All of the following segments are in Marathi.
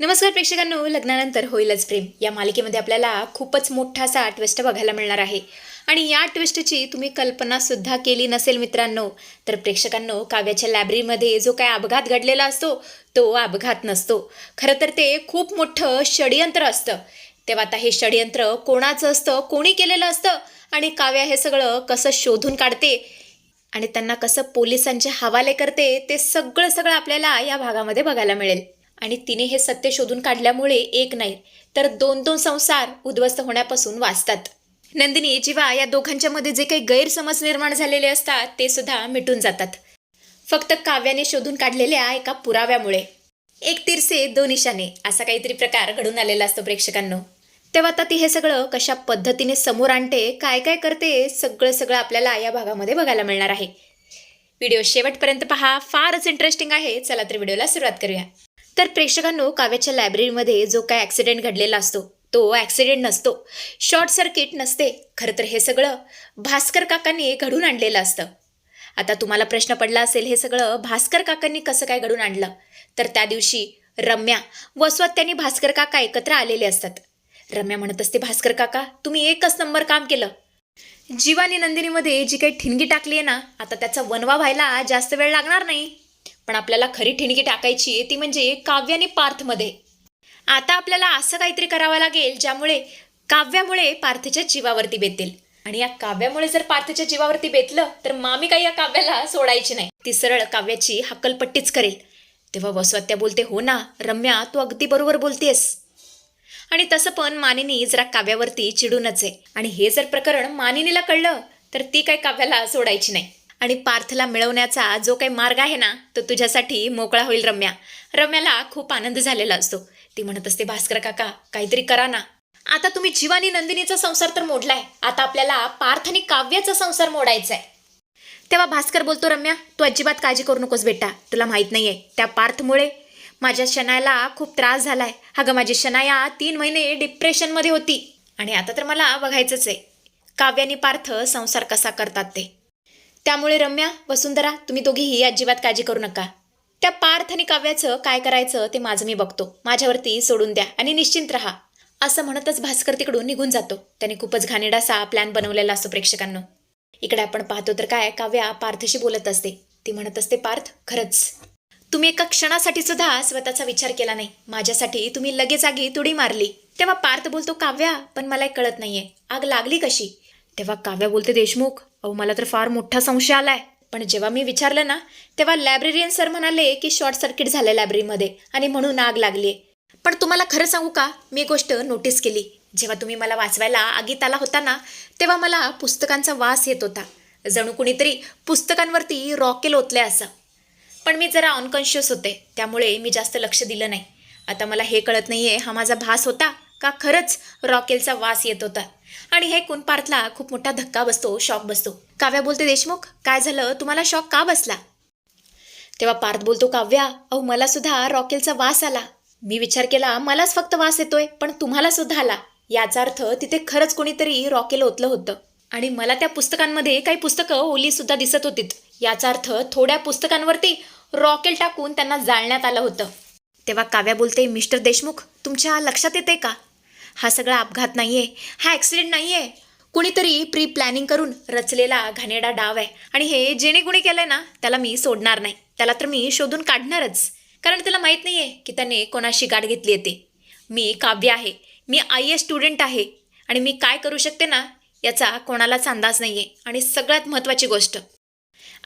नमस्कार प्रेक्षकांनो लग्नानंतर होईलच प्रेम. या मालिकेमध्ये आपल्याला खूपच मोठा असा ट्विस्ट बघायला मिळणार आहे. आणि या ट्विस्टची तुम्ही कल्पनासुद्धा केली नसेल मित्रांनो तर प्रेक्षकांनो काव्याच्या लायब्ररीमध्ये जो काय अपघात घडलेला असतो तो अपघात नसतो. खरं तर ते खूप मोठं षडयंत्र असतं. तेव्हा आता हे षडयंत्र कोणाचं असतं कोणी केलेलं असतं आणि काव्या हे सगळं कसं शोधून काढते आणि त्यांना कसं पोलिसांचे हवाले करते ते सगळं सगळं आपल्याला या भागामध्ये बघायला मिळेल. आणि तिने हे सत्य शोधून काढल्यामुळे एक नाही तर दोन दोन संसार उद्ध्वस्त होण्यापासून वाचतात. नंदिनी जिवा या दोघांच्या मध्ये जे काही गैरसमज निर्माण झालेले असतात ते सुद्धा मिटून जातात. फक्त काव्याने शोधून काढलेल्या एका पुराव्यामुळे. एक तिरसे दोन इशाने असा काहीतरी प्रकार घडून आलेला असतो प्रेक्षकांनो. तेव्हा आता ती हे सगळं कशा पद्धतीने समोर आणते काय काय करते सगळं सगळं आपल्याला या भागामध्ये बघायला मिळणार आहे. व्हिडिओ शेवटपर्यंत पहा फारच इंटरेस्टिंग आहे. चला तर व्हिडिओला सुरुवात करूया. तर प्रेक्षकांनो काव्याच्या लायब्ररीमध्ये जो काय ॲक्सिडेंट घडलेला असतो तो ॲक्सिडेंट नसतो. शॉर्ट सर्किट नसते. खरं तर हे सगळं भास्कर काकांनी घडून आणलेलं असतं. आता तुम्हाला प्रश्न पडला असेल हे सगळं भास्कर काकांनी कसं काय घडून आणलं? तर त्या दिवशी रम्या व त्यांनी भास्कर काका एकत्र आलेले असतात. रम्या म्हणत असते भास्कर काका तुम्ही एकच नंबर काम केलं. जीवानी नंदिनीमध्ये जी काही ठिणगी टाकली आहे ना आता त्याचा वनवा व्हायला जास्त वेळ लागणार नाही. पण आपल्याला खरी ठिणगी टाकायची आहे ती म्हणजे काव्य आणि पार्थमध्ये आता आपल्याला असं काहीतरी करावं लागेल ज्यामुळे काव्यामुळे पार्थच्या जीवावरती बेतील. आणि या काव्यामुळे जर पार्थच्या जीवावरती बेतलं तर मामी काही या काव्याला सोडायची नाही. ती सरळ काव्याची हक्कलपट्टीच करेल. तेव्हा वसवत्या बोलते हो ना रम्या तू अगदी बरोबर बोलतेस आणि तसं पण मानिनी जरा काव्यावरती चिडूनच आहे. आणि हे जर प्रकरण मानिनीला कळलं तर ती काय काव्याला सोडायची नाही. आणि पार्थला मिळवण्याचा जो काही मार्ग आहे ना तो तुझ्यासाठी मोकळा होईल रम्या. रम्याला खूप आनंद झालेला असतो. ती म्हणत असते भास्कर काका काहीतरी करा ना. आता तुम्ही जीवानी नंदिनीचा संसार तर मोडलाय. आता आपल्याला पार्थ आणि काव्याचा संसार मोडायचा आहे तेव्हा भास्कर बोलतो रम्या तू अजिबात काळजी करू नकोस बेटा. तुला माहीत नाहीये त्या पार्थमुळे माझ्या शनायला खूप त्रास झालाय. अगं माझी शनाया तीन महिने डिप्रेशनमध्ये होती. आणि आता तर मला बघायचंच आहे काव्यानी पार्थ संसार कसा करतात ते. त्यामुळे रम्या वसुंधरा तुम्ही दोघीही अजिबात काळजी करू नका. त्या पार्थ आणि काव्याचं काय करायचं ते माझं मी बघतो. माझ्यावरती सोडून द्या आणि निश्चिंत राहा. असं म्हणतच भास्कर तिकडून निघून जातो. त्याने खूपच घाणेडासा प्लॅन बनवलेला असतो प्रेक्षकांना. इकडे आपण पाहतो तर काय काव्या पार्थशी बोलत असते. ती म्हणत असते पार्थ खरंच. तुम्ही एका क्षणासाठी सुद्धा स्वतःचा विचार केला नाही. माझ्यासाठी तुम्ही लगेच आगी तुडी मारली. तेव्हा पार्थ बोलतो काव्या पण मला एक कळत नाहीये. आग लागली कशी? तेव्हा काव्या बोलते देशमुख अहो मला तर फार मोठा संशय आलाय. पण जेव्हा मी विचारलं ना तेव्हा लायब्ररीयन सर म्हणाले की शॉर्ट सर्किट झालं लायब्ररीमध्ये आणि म्हणून आग लागली पण तुम्हाला खरं सांगू का? मी गोष्ट नोटीस केली. जेव्हा तुम्ही मला वाचवायला आगीत आला होता ना तेव्हा मला पुस्तकांचा वास येत होता. जणू कुणीतरी पुस्तकांवरती रॉकेल ओतले असं. पण मी जरा अनकॉन्शियस होते. त्यामुळे मी जास्त लक्ष दिलं नाही. आता मला हे कळत नाही आहे हा माझा भास होता का खरंच रॉकेलचा वास येत होता. आणि हे कुण पार्थला खूप मोठा धक्का बसतो शॉक बसतो. काव्या बोलते देशमुख काय झालं? तुम्हाला शॉक का बसला? तेव्हा पार्थ बोलतो काव्या अहो मला सुद्धा रॉकेलचा वास आला. मी विचार केला मलाच फक्त वास येतोय पण तुम्हाला सुद्धा आला. याचा अर्थ तिथे खरंच कोणीतरी रॉकेल ओतलं होतं. आणि मला त्या पुस्तकांमध्ये काही पुस्तकं ओली सुद्धा दिसत होतीत. याचा अर्थ थोड्या पुस्तकांवरती रॉकेल टाकून त्यांना जाळण्यात आलं होतं. तेव्हा काव्या बोलते मिस्टर देशमुख तुमच्या लक्षात येते का? हा सगळा अपघात नाहीये हा ॲक्सिडेंट नाहीये. कुणीतरी प्री प्लॅनिंग करून रचलेला घाणेरडा डाव आहे. आणि हे जेणे कुणी केलंय ना त्याला मी सोडणार नाही. त्याला तर मी शोधून काढणारच. कारण त्याला माहीत नाहीये की त्याने कोणाशी गाठ घेतली येते मी काव्य आहे. मी आय एस स्टुडंट आहे. आणि मी काय करू शकते ना याचा कोणालाच अंदाज नाहीये. आणि सगळ्यात महत्त्वाची गोष्ट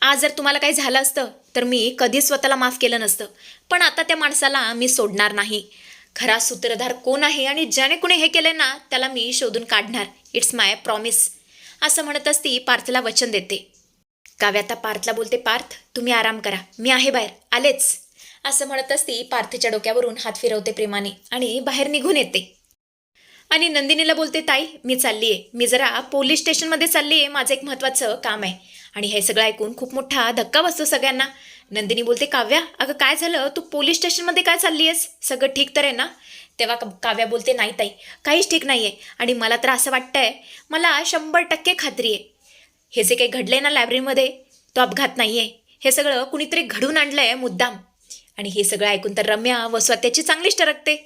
आज जर तुम्हाला काही झालं असतं तर मी कधीच स्वतःला माफ केलं नसतं. पण आता त्या माणसाला मी सोडणार नाही. खरा सूत्रधार कोण आहे आणि ज्याने कुणी हे केलं ना त्याला मी शोधून काढणार. इट्स माय प्रॉमिस असं म्हणतच ती पार्थला वचन देते. काव्या आता पार्थला बोलते पार्थ तुम्ही आराम करा. मी आहे बाहेर. आलेच. असं म्हणतच ती पार्थच्या डोक्यावरून हात फिरवते प्रेमाने आणि बाहेर निघून येते. आणि नंदिनीला बोलते ताई मी चालली आहे मी जरा पोलीस स्टेशनमध्ये चालली आहे माझं एक महत्त्वाचं काम आहे. आणि हे सगळं ऐकून खूप मोठा धक्का बसतो सगळ्यांना. नंदिनी बोलते काव्या अगं काय झालं? तू पोलीस स्टेशनमध्ये काय चालली आहेस सगळं ठीक तर आहे ना? तेव्हा काव्या बोलते नाही ताई काहीच ठीक नाही आहे आणि मला तर असं वाटतंय मला शंभर टक्के खात्री आहे. हे जे काही घडलंय ना लायब्ररीमध्ये तो अपघात नाही आहे हे सगळं कुणीतरी घडून आणलं आहे मुद्दाम. आणि हे सगळं ऐकून तर रम्या व स्वतःची चांगलीच टरकते.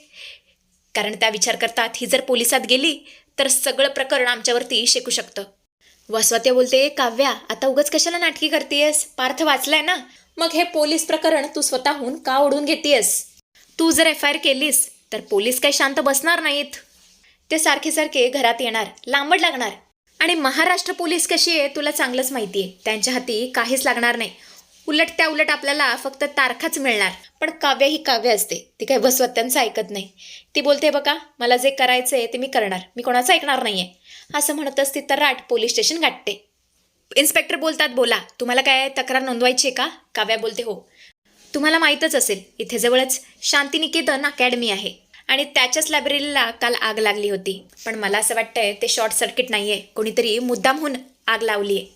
कारण त्या विचार करतात ही जर पोलिसात गेली तर सगळं प्रकरण आमच्यावरती शेकू शकतं. वस्वत्या बोलते काव्या आता उगाच कशाला नाटकी करतेयस? पार्थ वाचलाय ना? मग हे पोलीस प्रकरण तू स्वतःहून का ओढून घेतेयस? तू जर एफ आय आर केलीस तर पोलीस काही शांत बसणार नाहीत. ते सारखे सारखे घरात येणार लांबड लागणार. आणि महाराष्ट्र पोलीस कशी आहे तुला चांगलंच माहिती आहे. त्यांच्या हाती काहीच लागणार नाही. उलट त्या उलट आपल्याला फक्त तारखाच मिळणार. पण काव्य ही काव्य असते. ती काही बसवत्यांचं ऐकत नाही. ती बोलते बघा मला जे करायचं आहे ते मी करणार. मी कोणाचं ऐकणार नाही आहे असं म्हणतच ती राट पोलीस स्टेशन गाठते. इन्स्पेक्टर बोलतात बोला तुम्हाला काय तक्रार नोंदवायची आहे का? काव्या बोलते हो. तुम्हाला माहीतच असेल इथे जवळच शांतिनिकेतन अकॅडमी आहे आणि त्याच्याच लायब्ररीला काल आग लागली होती. पण मला असं वाटतंय ते शॉर्ट सर्किट नाही आहे कोणीतरी मुद्दामहून आग लावली आहे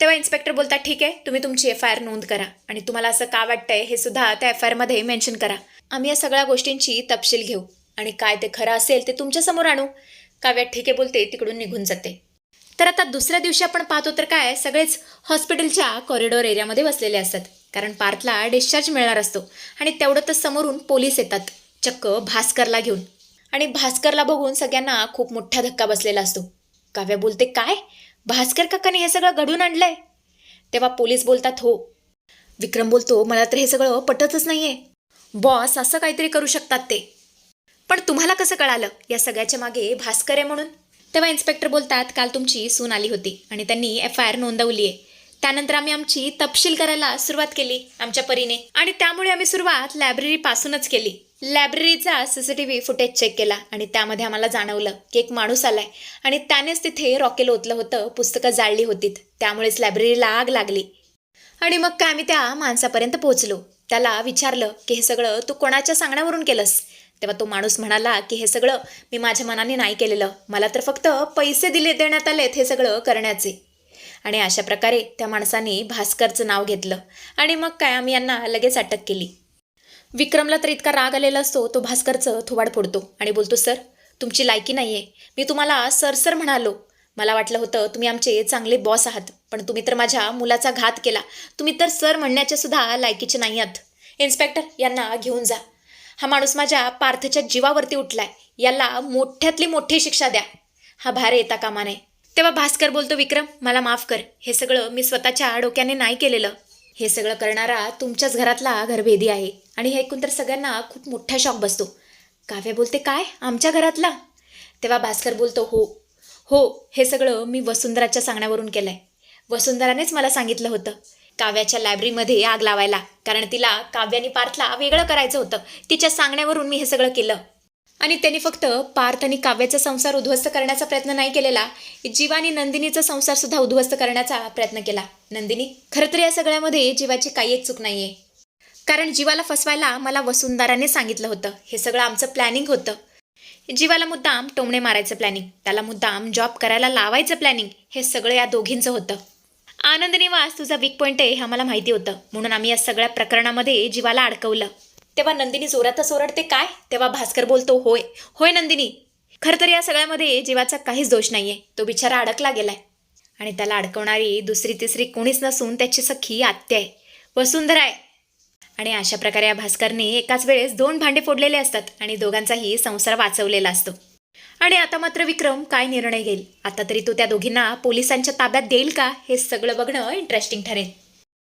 तेव्हा इन्स्पेक्टर बोलतात ठीक आहे तुम्ही तुमची एफ आय आर नोंद करा आणि तुम्हाला असं का वाटतंय हे सुद्धा त्या एफ आय आरमध्ये मेन्शन करा. आम्ही या सगळ्या गोष्टींची तपशील घेऊ आणि काय ते खरं असेल ते तुमच्यासमोर आणू. काव्यात ठीक आहे बोलते तिकडून निघून जाते. तर आता दुसऱ्या दिवशी आपण पाहतो तर काय सगळेच हॉस्पिटलच्या कॉरिडॉर एरियामध्ये बसलेले असतात. कारण पार्थला डिस्चार्ज मिळणार असतो. आणि तेवढंच समोरून पोलीस येतात. चक्क भास्करला घेऊन. आणि भास्करला बघून सगळ्यांना खूप मोठा धक्का बसलेला असतो. काव्या बोलते काय? भास्कर काकाने हे सगळं घडून आणलंय? तेव्हा पोलीस बोलतात हो. विक्रम बोलतो मला तर हे सगळं पटतच नाहीये. बॉस असं काहीतरी करू शकतात ते. पण तुम्हाला कसं कळालं? या सगळ्याच्या मागे भास्कर आहे म्हणून. तेव्हा इन्स्पेक्टर बोलतात काल तुमची सून आली होती आणि त्यांनी एफ आय आर नोंदवली आहे त्यानंतर आम्ही आमची तपशील करायला सुरुवात केली आमच्या परीने आणि त्यामुळे आम्ही सुरुवात लायब्ररीपासूनच केली. लायब्ररीचा C C T V footage check केला आणि त्यामध्ये आम्हाला जाणवलं की एक माणूस आलाय आणि त्यानेच तिथे रॉकेल ओतलं होतं पुस्तकं जाळली होतीत. त्यामुळेच लायब्ररीला आग लागली. आणि मग काय आम्ही त्या माणसापर्यंत पोहोचलो. त्याला विचारलं की हे सगळं तू कोणाच्या सांगण्यावरून केलंस? तेव्हा तो माणूस म्हणाला की हे सगळं मी माझ्या मनाने नाही केलेलं. मला तर फक्त पैसे दिले देण्यात आलेत हे सगळं करण्याचे. आणि अशा प्रकारे त्या माणसाने भास्करचं नाव घेतलं आणि मग काय आम्ही यांना लगेच अटक केली. विक्रमला तर इतका राग आलेला असतो तो भास्करचं थोबाड फोडतो आणि बोलतो सर तुमची लायकी नाही आहे मी तुम्हाला सर सर म्हणालो. मला वाटलं होतं तुम्ही आमचे चांगले बॉस आहात पण तुम्ही तर माझ्या मुलाचा घात केला. तुम्ही तर सर म्हणण्याच्या सुद्धा लायकीचे नाही आहात. इन्स्पेक्टर यांना घेऊन जा. हा माणूस माझ्या पार्थच्या जीवावरती उठलाय. याला मोठ्यातली मोठी शिक्षा द्या. हा भार येता कामा नये. तेव्हा भास्कर बोलतो विक्रम मला माफ कर. हे सगळं मी स्वतःच्या डोक्याने नाही केलेलं. हे सगळं करणारा तुमच्याच घरातला घरभेदी आहे. आणि हे ऐकून तर सगळ्यांना खूप मोठा शॉक बसतो. काव्य बोलते काय? आमच्या घरातला? तेव्हा भास्कर बोलतो हो. हो हे सगळं मी वसुंधराच्या सांगण्यावरून केलंय. वसुंधरानेच मला सांगितलं होतं. काव्याच्या लायब्ररीमध्ये आग लावायला. कारण तिला काव्याने पार्थला वेगळं करायचं होतं. तिच्या सांगण्यावरून मी हे सगळं केलं. आणि त्यांनी फक्त पार्थ आणि काव्याचा संसार उद्ध्वस्त करण्याचा प्रयत्न नाही केलेला जीवाने नंदिनीचा संसार सुद्धा उद्ध्वस्त करण्याचा प्रयत्न केला. नंदिनी खरं तर या सगळ्यामध्ये जीवाची काही एक चूक नाहीये. कारण जीवाला फसवायला मला वसुंधराने सांगितलं होतं. हे सगळं आमचं प्लॅनिंग होतं. जीवाला मुद्दाम टोमणे मारायचं प्लॅनिंग त्याला मुद्दाम जॉब करायला लावायचं प्लॅनिंग हे सगळं या दोघींचं होतं. आनंद निवास तुझा वीक पॉईंट आहे हे आम्हाला माहिती होतं. म्हणून आम्ही या सगळ्या प्रकरणामध्ये जीवाला अडकवलं. तेव्हा नंदिनी जोरातच ओरडते काय? तेव्हा भास्कर बोलतो होय. होय नंदिनी. खरं तर या सगळ्यामध्ये जीवाचा काहीच दोष नाही आहे तो बिचारा अडकला गेलाय. आणि त्याला अडकवणारी दुसरी तिसरी कोणीच नसून त्याची सखी आत्या आहे. वसुंधरा आहे. आणि अशा प्रकारे या भास्करने एकाच वेळेस दोन भांडे फोडलेले असतात आणि दोघांचाही संसार वाचवलेला असतो. आणि आता मात्र विक्रम काय निर्णय घेईल? आता तरी तो त्या दोघींना पोलिसांच्या ताब्यात देईल का? हे सगळं बघणं इंटरेस्टिंग ठरेल.